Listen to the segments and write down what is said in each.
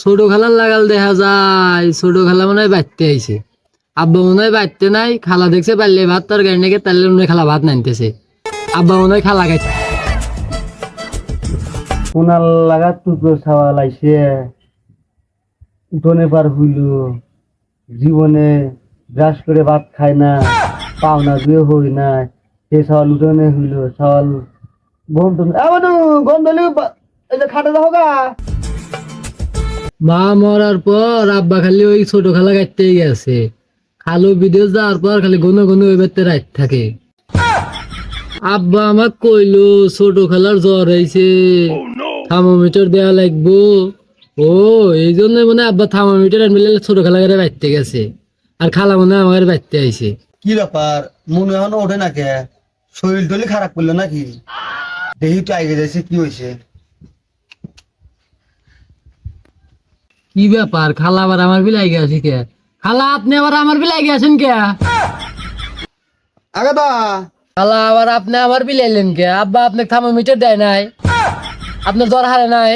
ছোট খালার লাগাল দেখা যায় ছোট খালা মনে হয় বাড়তে আইছে। আব্বা মনে হয় বাড়তে নাই খালা দেখছে পারলে ভাত তোর গাড়ি নাকি তাহলে মনে হয় খালা ভাত নানতেছে। আব্বা মনে হয় খালা খাইছে। কোনাল লাগা টুকরো ছাওয়া লাইছে। উঠোনে পার হইল। জীবনে ব্রাশ করে ভাত খায় না। পাওনা বিয়ে হই নাই, সে সওয়াল উঠোনে হইল গন্ধ এই যে খাটে দাও গা। মা মরার পর আব্বা খালি ওই ছোট খালা কাটতেই গেছে। খালু বিদেশ যাওয়ার পর খালি গুনো গুনো ওই বাড়তে রাত থাকে। আব্বা আমাক কইলো, ছোট খালার জ্বর হয়েছে থার্মোমিটার দেওয়া লাগবো। ও, এই জন্য মনে আব্বা থার্মোমিটার ছোট খালা গাড়ি বাড়তে গেছে। আর খালা মনে আমার বাড়তে আইছে। কি ব্যাপার? মনে এখনও ওঠে না কে শরীর টলি খারাপ করল নাকি? দেহি তো আগে যাইছে কি হয়েছে কি ব্যাপার? খালা আবার আমার বিলাই গেছে কে? খালা আপনি আবার আমার বিলাই গেছেন কে? আগে দা খালা আবার আপনি আমার বিলাইলেন কে? আব্বা আপনাকে থার্মোমিটার দেয় নাই। আপনার জ্বর হারে নাই।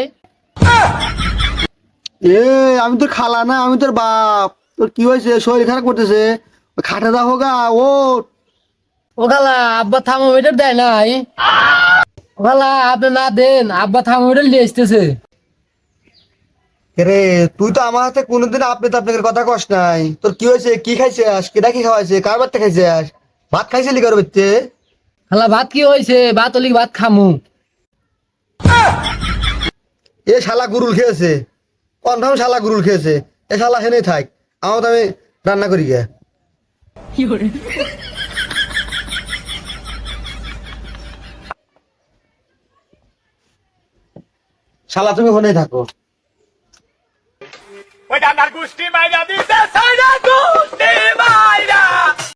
এ আমি তোর খালা না আমি তোর বাপ। তোর কি হয়েছে শরীর খারাপ করতেছে? খাটে দাও হোগা ও ও খালা আব্বা থার্মোমিটার দেয় নাই। খালা আপনি না দেন আব্বা থার্মোমিটার নিয়ে আসতেছে। রে তুই তো আমার হাতে কোনোদিন আপনি তো আপনাদের কথা কষ্ট নাই। তোর কি হয়েছে? কি খাইছিস? কেটা কি খাওয়াইছে? কার বাচ্চা খাইছিস? ভাত খাইছিলি কার বাচ্চে খালা ভাত কি হয়েছে? ভাত হলি ভাত খামু? এ শালা গুরুল খেয়েছে। কনফার্ম শালা গুরুল খেয়েছে। এ শালা হেনে থাক। আমার তো আমি রান্না করি গে। শালা তুমি ওখানে থাকো। ওইটা ডান্ডার গোষ্ঠী মাইরা সাইডা তো